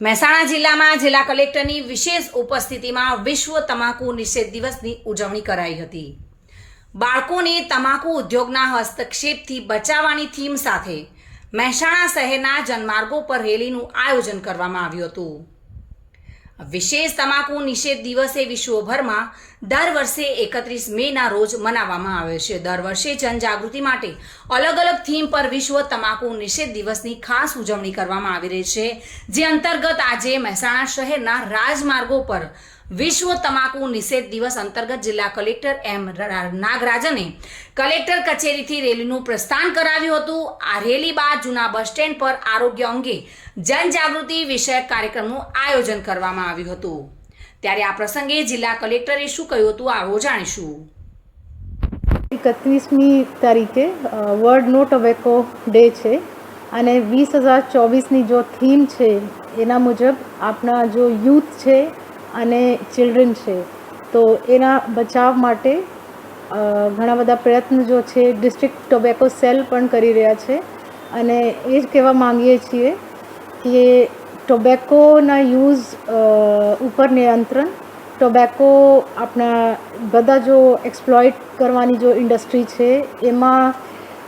મહેસાણા જિલ્લામાં જિલ્લા કલેક્ટરની વિશેષ ઉપસ્થિતિમાં વિશ્વ તમાકુ નિષેધ દિવસની ઉજવણી કરાઈ હતી. બાળકોને તમાકુ ઉદ્યોગના હસ્તક્ષેપથી બચાવવાની થીમ સાથે મહેસાણા શહેરના જનમાર્ગો પર રેલીનું આયોજન કરવામાં આવ્યું હતું. વિશેષ તમાકુ નિષેધ દિવસે વિશ્વભરમાં દર વર્ષે એકત્રીસ મેના રોજ મનાવવામાં આવે છે. દર વર્ષે જનજાગૃતિ માટે અલગ અલગ થીમ પર વિશ્વ તમાકુ નિષેધ દિવસની ખાસ ઉજવણી કરવામાં આવી રહી છે. જે અંતર્ગત આજે મહેસાણા શહેરના રાજમાર્ગો પર વિશ્વ તમાકુ નિષેધ દિવસ અંતર્ગત જિલ્લા કલેક્ટર એમ નાગરાજને કલેક્ટર કચેરીથી રેલીનું પ્રસ્થાન કરાવ્યું હતું. આ રેલી બાદ જૂના બસ સ્ટેન્ડ પર આરોગ્ય અંગે જનજાગૃતિ વિષયક કાર્યક્રમનું આયોજન કરવામાં આવ્યું હતું. ત્યારે આ પ્રસંગે જિલ્લા કલેક્ટરે શું કહ્યું હતું આવો જાણીશું. એકત્રીસમી તારીખે વર્લ્ડ નો ટોબેકો ડે છે અને વીસ હજાર ચોવીસની જો થીમ છે, એના મુજબ આપણા જો યુથ છે અને ચિલ્ડ્રન છે. તો એના બચાવ માટે ઘણા બધા પ્રયત્ન જો છે ડિસ્ટ્રિક્ટ ટોબેકો સેલ પણ કરી રહ્યા છે. અને એ જ કહેવા માંગીએ છીએ કે ટોબેકોના યુઝ ઉપર નિયંત્રણ ટોબેકો આપણા બધા જો એક્સપ્લોઇટ કરવાની જો ઇન્ડસ્ટ્રી છે, એમાં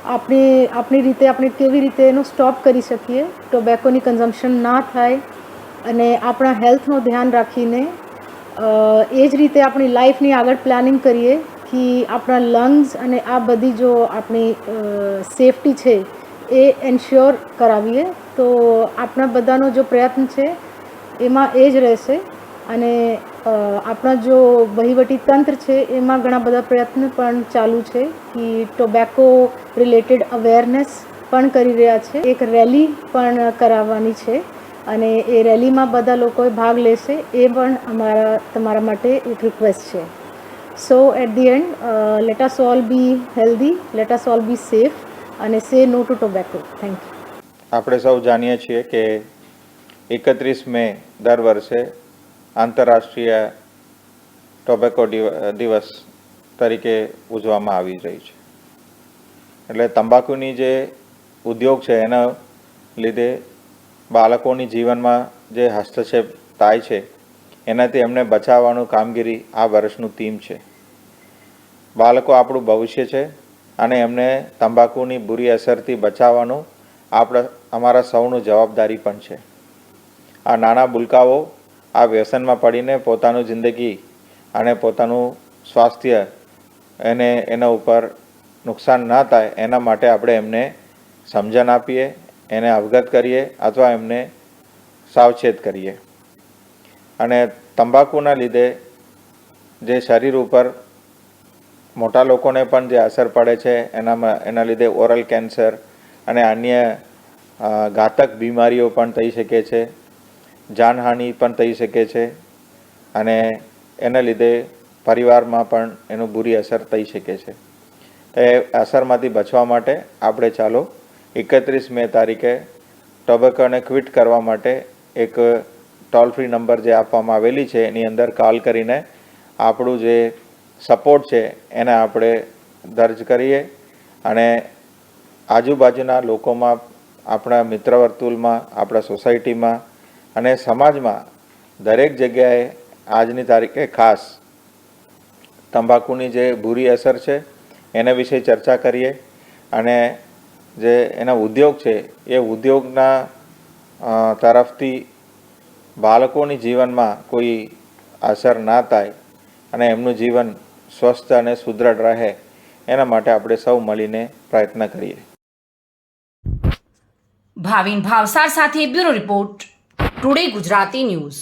આપણે, આપણી રીતે, આપણે કેવી રીતે એનું સ્ટોપ કરી શકીએ ટોબેકોની કન્ઝમ્પશન ના થાય અને આપણા હેલ્થનું ધ્યાન રાખીને એ જ રીતે આપણી લાઈફની આગળ પ્લાનિંગ કરીએ કે આપણા લંગ્સ અને આ બધી જો આપણી સેફટી છે એ એન્શ્યોર કરાવીએ. તો આપણા બધાનો જો પ્રયત્ન છે, એમાં એ જ રહેશે. અને આપણા જો વહીવટી તંત્ર છે, એમાં ઘણા બધા પ્રયત્ન પણ ચાલુ છે કે ટોબેકો રિલેટેડ અવેરનેસ પણ કરી રહ્યા છે. એક રેલી પણ કરાવવાની છે. અને એ રેલીમાં બધા લોકોએ ભાગ લેશે એ પણ અમારા, તમારા માટે એક રિક્વેસ્ટ છે. So at the end let us all be healthy let us all be safe અને say no to tobacco thank you આપણે સૌ જાણીએ છીએ કે એકત્રીસ મે દર વર્ષે આંતરરાષ્ટ્રીય ટોબેકો દિવ- દિવસ તરીકે ઉજવવામાં આવી રહી છે. એટલે તંબાકુની જે ઉદ્યોગ છે, એના લીધે બાળકોની જીવનમાં જે હસ્તક્ષેપ થાય છે, એનાથી એમને બચાવવાનું કામગીરી આ વર્ષનું થીમ છે. બાળકો આપણું ભવિષ્ય છે અને એમને તંબાકુની બુરી અસરથી બચાવવાનું આપણા, અમારા સૌનું જવાબદારી પણ છે. આ નાના બુલકાઓ આ વ્યસનમાં પડીને પોતાનું જિંદગી અને પોતાનું સ્વાસ્થ્ય એને, એના ઉપર નુકસાન ના થાય એના માટે આપણે એમને સમજણ આપીએ એને અવગત કરીએ અથવા એમને સાવચેત કરીએ. અને તંબાકુના લીધે જે શરીર ઉપર મોટા લોકોને પણ જે અસર પડે છે, એનામાં, એના લીધે ઓરલ કેન્સર અને અન્ય ઘાતક બીમારીઓ પણ થઈ શકે છે, જાનહાનિ પણ થઈ શકે છે અને એના લીધે પરિવારમાં પણ એનું બુરી અસર થઈ શકે છે. તો એ અસરમાંથી બચવા માટે આપણે ચાલો એકત્રીસ મે તારીખે ટોબેકોને ક્વિટ કરવા માટે એક ટોલ ફ્રી નંબર જે આપવામાં આવેલી છે, એની અંદર કોલ કરીને આપણું જે સપોર્ટ છે, એને આપણે દર્જ કરીએ અને આજુબાજુના લોકોમાં, આપણા મિત્ર વર્તુળમાં આપણા સોસાયટીમાં અને સમાજમાં દરેક જગ્યાએ આજની તારીખે ખાસ તંબાકુની જે બુરી અસર છે, એના વિશે ચર્ચા કરીએ અને જે એના ઉદ્યોગ છે, એ ઉદ્યોગના તરફથી બાળકોની જીવનમાં કોઈ અસર ના થાય અને એમનું જીવન સ્વસ્થ અને સુદૃઢ રહે, એના માટે આપણે સૌ મળીને પ્રયત્ન કરીએ. ભાવિન ભાવસાર સાથે bureau report, today Gujarati news.